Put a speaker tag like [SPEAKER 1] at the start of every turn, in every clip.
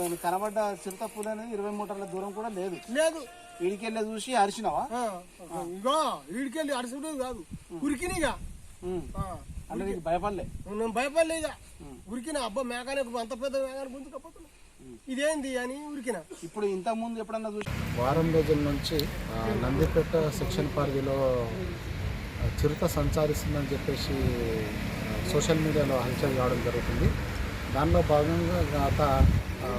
[SPEAKER 1] అది కనబడ్డ చిరుత పులి అనేది ఇరవై మీటర్ల దూరం కూడా లేదు.
[SPEAKER 2] లేదు.
[SPEAKER 1] వీడికెళ్ళి చూసి అరిచినావా?
[SPEAKER 2] ఇగో వీడికెళ్ళి అడుచుకుంటుంది కాదు. ఉరికినిగా
[SPEAKER 1] ఉమ్. అంటే నీకు భయపడలే?
[SPEAKER 2] నేను భయపడలే ఇక ఉరికిన అబ్బా మేకానే అంత పెద్ద మేకానే గుంజుకపోతున్నా ఇదేంది అని ఉరికిన.
[SPEAKER 1] ఇప్పుడు ఇంత ముందు ఎప్పుడన్నా చూసి
[SPEAKER 3] వారం రోజుల నుంచి నందిపేట సెక్షన్ పరిధిలో చిరుత సంచరిస్తుందని చెప్పేసి సోషల్ మీడియాలో హల్చల్ కావడం జరుగుతుంది. దానిలో భాగంగా గత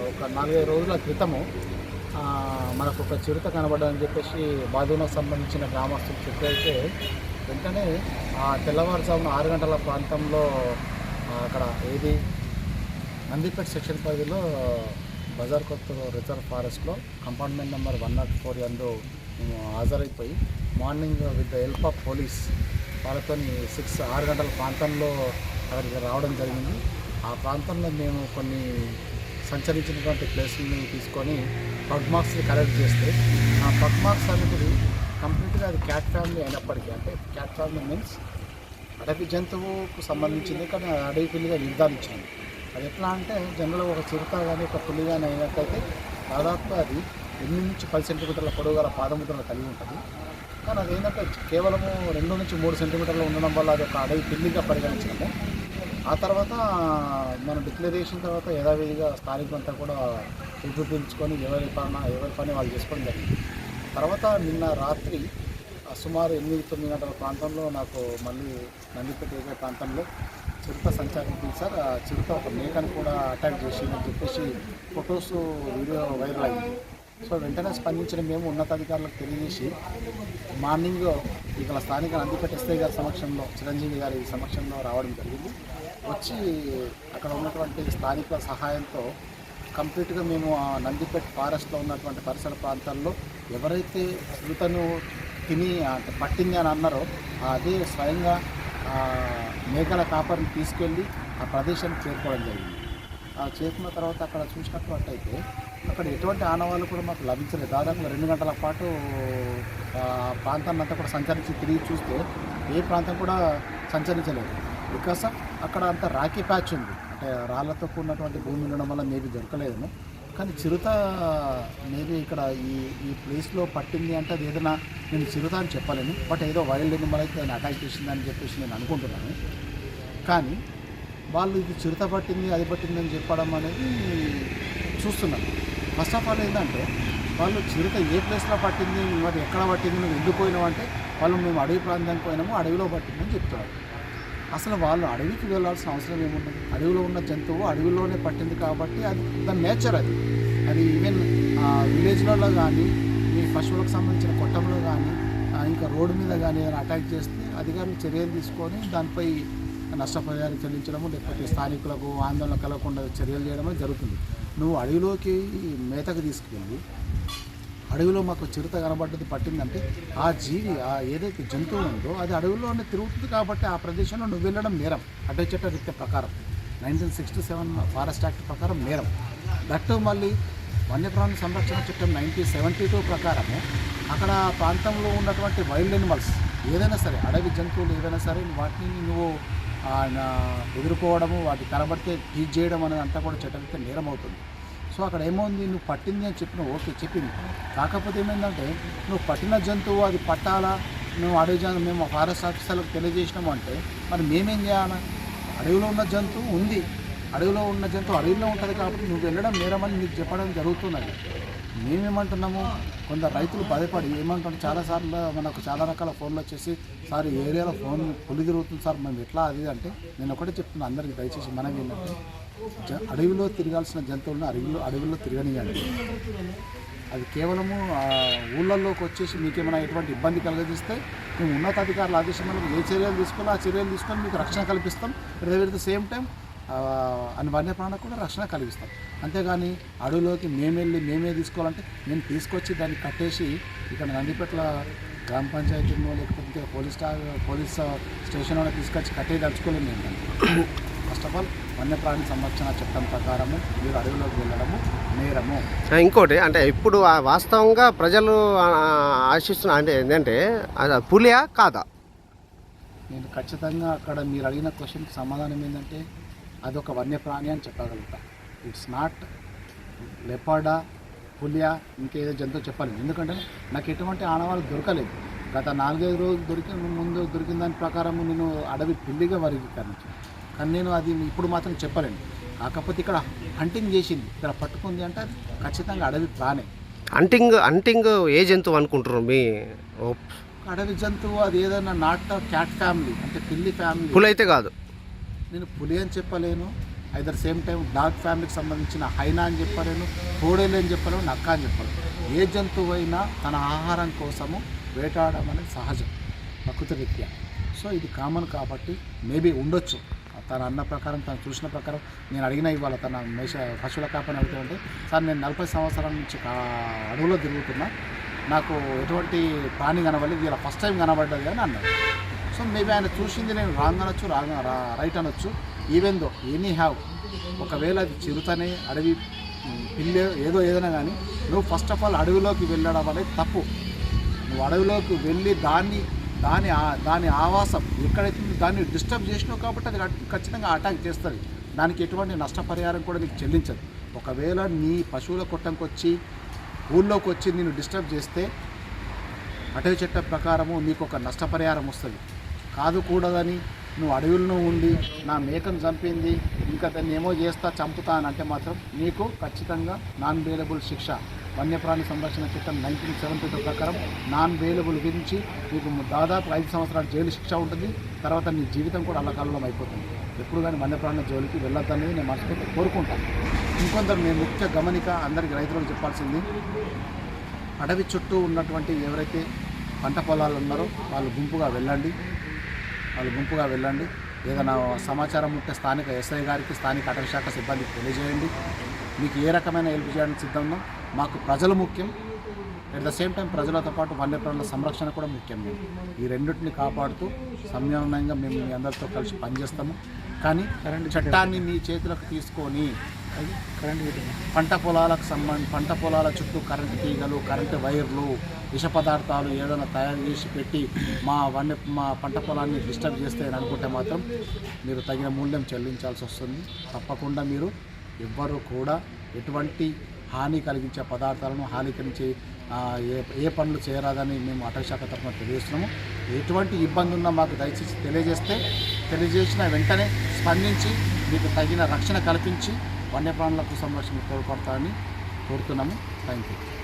[SPEAKER 3] ఒక నాలుగైదు రోజుల క్రితము మనకు ఒక చిరుత కనబడదని చెప్పేసి బాధునకు సంబంధించిన గ్రామస్తులు చెప్పైతే వెంటనే ఆ తెల్లవారుజామున ఆరు గంటల ప్రాంతంలో అక్కడ ఏది? నందిపేట సెక్షన్ పరిధిలో బజార్ కొత్త రిజర్వ్ ఫారెస్ట్లో compartment number one nought four ఎందు మేము హాజరైపోయి morning with the help of police వాళ్ళతో సిక్స్ ఆరు గంటల ప్రాంతంలో అక్కడికి రావడం జరిగింది. ఆ ప్రాంతంలో మేము కొన్ని సంచరించినటువంటి ప్లేస్ని తీసుకొని పగ్ మార్క్స్ని కలెక్ట్ చేస్తే ఆ పగ్ మార్క్స్ అనేది కంప్లీట్గా అది క్యాట్ ఫ్యామిలీ అయినప్పటికీ అంటే క్యాట్ ఫ్యామిలీ మీన్స్ అడవి జంతువుకు సంబంధించింది కానీ అది అడవి పిల్లిగా నిర్ధారించింది. అది ఎట్లా అంటే జనరల్గా ఒక చిరుత కానీ ఒక పులి కానీ అయినట్టయితే దాదాపు అది ఎనిమిది నుంచి పది సెంటీమీటర్ల పొడవు గల పాదముద్రలు కలిగి ఉంటుంది. కానీ అది ఏంటంటే కేవలము రెండు నుంచి మూడు సెంటీమీటర్లు ఉండడం వల్ల అది ఒక అడవి పిల్లిగా పరిగణించడము. ఆ తర్వాత మన డిక్లరేషన్ తర్వాత యథావిధిగా స్థానికులంతా కూడా చూపు పీల్చుకొని ఎవరి పని ఎవరి పని వాళ్ళు చేసుకోవడం జరిగింది. తర్వాత నిన్న రాత్రి ఆ సుమారు ఎనిమిది తొమ్మిది గంటల ప్రాంతంలో నాకు మళ్ళీ నందిపేట ప్రాంతంలో చిరుత సంచారం సార్. చిరుత ఒక మేకను కూడా అటాక్ చేసిందని చెప్పేసి ఫొటోస్ వీడియో వైరల్ అయింది సో వెంటనే స్పందించిన మేము ఉన్నతాధికారులకు తెలియజేసి మార్నింగ్ ఇక్కడ స్థానిక నందిపేట ఎస్ఐ గారి సమక్షంలో చిరంజీవి గారి సమక్షంలో రావడం జరిగింది. వచ్చి అక్కడ ఉన్నటువంటి స్థానికుల సహాయంతో కంప్లీట్గా మేము ఆ నందిపేట ఫారెస్ట్లో ఉన్నటువంటి పరిసర ప్రాంతాల్లో ఎవరైతే చిరుతను తిని అంటే పట్టింది అని అన్నారో అదే స్వయంగా మేకల కాపర్ని తీసుకెళ్ళి ఆ ప్రదేశానికి చేరుకోవడం జరిగింది. ఆ చేరుకున్న తర్వాత అక్కడ చూసినట్లయితే అక్కడ ఎటువంటి ఆనవాళ్ళు కూడా మాకు లభించలేదు. దాదాపు రెండు గంటల పాటు ప్రాంతాన్ని అంతా కూడా సంచరించి తిరిగి చూస్తే ఏ ప్రాంతం కూడా సంచరించలేదు. బికాస్ అక్కడ అంత రాఖీ ప్యాచ్ ఉంది. అంటే రాళ్ళతో కూడినటువంటి భూమి ఉండడం వల్ల మేబీ దొరకలేదేమో. కానీ చిరుత మేబీ ఇక్కడ ఈ ఈ ప్లేస్లో పట్టింది అంటే అది ఏదైనా నేను చిరుత అని చెప్పలేను. బట్ ఏదో వైల్డ్ ఎనిమల్ అయితే దాన్ని అటాక్ చేసిందని చెప్పేసి నేను అనుకుంటున్నాను. కానీ వాళ్ళు ఇది చిరుత పట్టింది అది పట్టింది అని చెప్పడం అనేది చూస్తున్నాను. ఫస్ట్ ఆఫ్ ఆల్ ఏంటంటే వాళ్ళు చిరుత ఏ ప్లేస్లో పట్టింది మరి ఎక్కడ పట్టింది మేము ఎందుకు పోయినావు అంటే వాళ్ళు మేము అడవి ప్రాంతానికి పోయినాము అడవిలో పట్టిందని చెప్తున్నారు. అసలు వాళ్ళు అడవికి వెళ్ళాల్సిన అవసరం ఏముంటుంది? అడవిలో ఉన్న జంతువు అడవిలోనే పట్టింది కాబట్టి అది దాని నేచర్ అది. అది ఈవెన్ విలేజ్లలో కానీ మీ పశువులకు సంబంధించిన కొట్టంలో కానీ ఇంకా రోడ్డు మీద కానీ ఏదైనా అటాక్ చేస్తే అధికారులు చర్యలు తీసుకొని దానిపై నష్టపరిహారం చెల్లించడము లేకపోతే స్థానికులకు ఆందోళన కలగకుండా చర్యలు చేయడమే జరుగుతుంది. నువ్వు అడవిలోకి మేతకు తీసుకెళ్ళి అడవిలో మాకు చిరుత కనబడ్డది పట్టిందంటే ఆ జీవి ఆ ఏదైతే జంతువు ఉందో అది అడవిలోనే తిరుగుతుంది కాబట్టి ఆ ప్రదేశంలో నువ్వు వెళ్ళడం నేరం. అటవీ చట్ట ప్రకారం. Nineteen sixty seven forest act ప్రకారం నేరం. దట్టు మళ్ళీ వన్యప్రాణి సంరక్షణ చట్టం నైన్టీన్ సెవెంటీ టూ ప్రకారము అక్కడ ఆ ప్రాంతంలో ఉన్నటువంటి వైల్డ్ ఎనిమల్స్ ఏదైనా సరే అడవి జంతువులు ఏదైనా సరే వాటిని నువ్వు ఎదుర్కోవడము వాటి కనబడితే టీచ్ చేయడం అనేది అంతా కూడా చట్టరీత్యా నేరం అవుతుంది సో అక్కడ ఏమవుంది? నువ్వు పట్టింది అని చెప్పిన ఓకే చెప్పింది. కాకపోతే ఏమైందంటే నువ్వు పట్టిన జంతువు అది పట్టాలా? నువ్వు అడవి జంతువు మేము ఫారెస్ట్ ఆఫీసర్లకు తెలియజేసినాము అంటే మరి మేమేం చేయాలా? అడవిలో ఉన్న జంతువు ఉంది. అడవిలో ఉన్న జంతువు అడవిలో ఉంటుంది కాబట్టి నువ్వు వెళ్ళడం నేరమని నీకు చెప్పడం జరుగుతున్నది. మేమేమంటున్నాము? కొందరు రైతులు బాధపడి ఏమంటున్నారు చాలాసార్లు మనకు చాలా రకాల ఫోన్లు వచ్చేసి సార్ ఏరియాలో ఫోన్ పులి తిరుగుతుంది సార్ మేము ఎట్లా అది అంటే నేను ఒకటే చెప్తున్నా అందరికీ దయచేసి మనం ఏంటంటే అడవిలో తిరగాల్సిన జంతువులను అడవిలో అడవిలో తిరగనియండి అది కేవలము ఊళ్ళల్లోకి వచ్చేసి మీకేమైనా ఎటువంటి ఇబ్బంది కలగజేస్తే మేము ఉన్నతాధికారుల ఆదేశం మేరకు ఏ చర్యలు తీసుకోవాలో ఆ చర్యలు తీసుకొని మీకు రక్షణ కల్పిస్తాం. ఎట్ ద సేమ్ టైం అని వన్యప్రాణకు కూడా రక్షణ కలిగిస్తాం. అంతేగాని అడవిలోకి మేము వెళ్ళి మేమే తీసుకోవాలంటే మేము తీసుకొచ్చి దాన్ని కట్టేసి ఇక్కడ నందిపేటల గ్రామ పంచాయతీలో లేకపోతే పోలీస్ పోలీస్ స్టేషన్లో తీసుకొచ్చి కట్టేదలుచుకోలేము మేము ఫస్ట్ ఆఫ్ ఆల్ వన్యప్రాణి సంరక్షణ చట్టం ప్రకారము మీరు అడవిలోకి వెళ్ళడము నేరము.
[SPEAKER 4] ఇంకోటి అంటే ఇప్పుడు వాస్తవంగా ప్రజలు ఆశిస్తున్న అంటే ఏంటంటే అది పులియా కాదా?
[SPEAKER 3] నేను ఖచ్చితంగా అక్కడ మీరు అడిగిన క్వశ్చన్కి సమాధానం ఏంటంటే అదొక వన్యప్రాణి అని చెప్పగలుగుతా. ఇట్స్ నాట్ లెపాడా పులియా ఇంకేదో జంతువు చెప్పాలి. ఎందుకంటే నాకు ఎటువంటి ఆనవాళ్ళు దొరకలేదు. గత నాలుగైదు రోజులు దొరికిన ముందు దొరికిన దాని ప్రకారం నేను అడవి పిల్లిగా వర్గీకరించాను. కానీ నేను అది ఇప్పుడు మాత్రం చెప్పలేను. కాకపోతే ఇక్కడ హంటింగ్ చేసింది. ఇక్కడ పట్టుకుంది అంటే అది ఖచ్చితంగా అడవి ప్రాణే.
[SPEAKER 4] అంటింగ్ అంటింగ్ ఏ జంతువు అనుకుంటున్నారు మీ
[SPEAKER 3] అడవి జంతువు అది ఏదైనా నాట్ క్యాట్ ఫ్యామిలీ అంటే పిల్లి ఫ్యామిలీ
[SPEAKER 4] పులి అయితే కాదు.
[SPEAKER 3] నేను పులి అని చెప్పలేను. ఐదర్ సేమ్ టైం డాగ్ ఫ్యామిలీకి సంబంధించిన హైనా అని చెప్పలేను. కోడేలు అని చెప్పలేను. నక్క అని చెప్పలేను. ఏ జంతువు అయినా తన ఆహారం కోసము వేటాడడం అనేది సహజం. ప్రకృతి రీత్యా సో ఇది కామన్ కాబట్టి మేబీ ఉండొచ్చు. తన అన్న ప్రకారం తను చూసిన ప్రకారం నేను అడిగిన ఇవాళ తన మేష పశువుల కాపని అడుగుతూ సార్ నేను నలభై సంవత్సరాల నుంచి కా- అడవులో తిరుగుతున్నా. నాకు ఎటువంటి ప్రాణి కనబడలేదు. ఇలా ఫస్ట్ టైం కనబడ్డది అని అన్నాడు. సో మేబీ ఆయన చూసింది నేను రాంగ్ అనొచ్చు రాంగ్ రైట్ అనొచ్చు ఈవెన్ దో ఎనీ హ్యావ్ ఒకవేళ అది చిరుతనే అడవి ఉమ్, పిల్లి ఏదో ఏదైనా కానీ నువ్వు ఫస్ట్ ఆఫ్ ఆల్ అడవిలోకి వెళ్ళడం అనేది తప్పు. నువ్వు అడవిలోకి వెళ్ళి దాన్ని దాని దాని ఆవాసం ఎక్కడైతే దాన్ని డిస్టర్బ్ చేసినావు కాబట్టి అది ఖచ్చితంగా అటాక్ చేస్తుంది. దానికి ఎటువంటి నష్టపరిహారం కూడా నీకు చెల్లించదు. ఒకవేళ నీ పశువుల కొట్టంకి వచ్చి ఊళ్ళోకి వచ్చి నేను డిస్టర్బ్ చేస్తే అటవీ చట్టం ప్రకారము నీకు ఒక నష్టపరిహారం వస్తుంది. కాదు కూడదని నువ్వు అడవుల్లో ఉండి నా మేకను చంపింది ఇంకా దాన్ని ఏమో చేస్తా చంపుతా అంటే మాత్రం నీకు ఖచ్చితంగా నాన్ వేలబుల్ శిక్ష. వన్యప్రాణి సంరక్షణ చట్టం నైన్టీన్ సెవెంటీ టూ ప్రకారం నాన్ వేలబుల్ గురించి నీకు దాదాపు ఐదు సంవత్సరాల జైలు శిక్ష ఉంటుంది. తర్వాత నీ జీవితం కూడా అల్లకాలంలో అయిపోతుంది. ఎప్పుడు కానీ వన్యప్రాణుల జోలికి వెళ్ళొద్దనేది నేను మనసుకుంటూ కోరుకుంటాను. ఇంకొందరు నేను ముఖ్య గమనిక అందరికీ రైతులకు చెప్పాల్సింది అడవి చుట్టూ ఉన్నటువంటి ఎవరైతే పంట పొలాలు ఉన్నారో వాళ్ళు గుంపుగా వెళ్ళండి. వాళ్ళు గుంపుగా వెళ్ళండి. ఏదైనా సమాచారం ఉంటే స్థానిక ఎస్ఐ గారికి స్థానిక అటవీ శాఖ సిబ్బందికి తెలియజేయండి. మీకు ఏ రకమైన హెల్ప్ చేయడానికి సిద్ధం ఉన్నాం మాకు ప్రజలు ముఖ్యం. అట్ ద సేమ్ టైం ప్రజలతో పాటు వన్యప్రాణుల సంరక్షణ కూడా ముఖ్యం. ఈ రెండింటిని కాపాడుతూ సమన్వయంగా మేము మీ అందరితో కలిసి పనిచేస్తాము. కానీ చట్టాన్ని మీ చేతులకు తీసుకొని పంట పొలాలకు సంబంధ పంట పొలాల చుట్టూ కరెంటు తీగలు కరెంటు వైర్లు విష పదార్థాలు ఏదైనా తయారు చేసి పెట్టి మా వన్య మా పంట పొలాన్ని డిస్టర్బ్ చేస్తే అనుకుంటే మాత్రం మీరు తగిన మూల్యం చెల్లించాల్సి వస్తుంది. తప్పకుండా మీరు ఎవ్వరూ కూడా ఎటువంటి హాని కలిగించే పదార్థాలను హానికరించే ఆ, ఏ ఏ పనులు చేయరాదని మేము అటవీశాఖ తరఫున తెలియజేస్తున్నాము. ఎటువంటి ఇబ్బంది ఉన్నా మాకు దయచేసి తెలియజేస్తే తెలియజేసిన వెంటనే స్పందించి మీకు తగిన రక్షణ కల్పించి వన్యప్రాణులకు సంరక్షణ తోడ్పడతామని కోరుతున్నాము. Thank you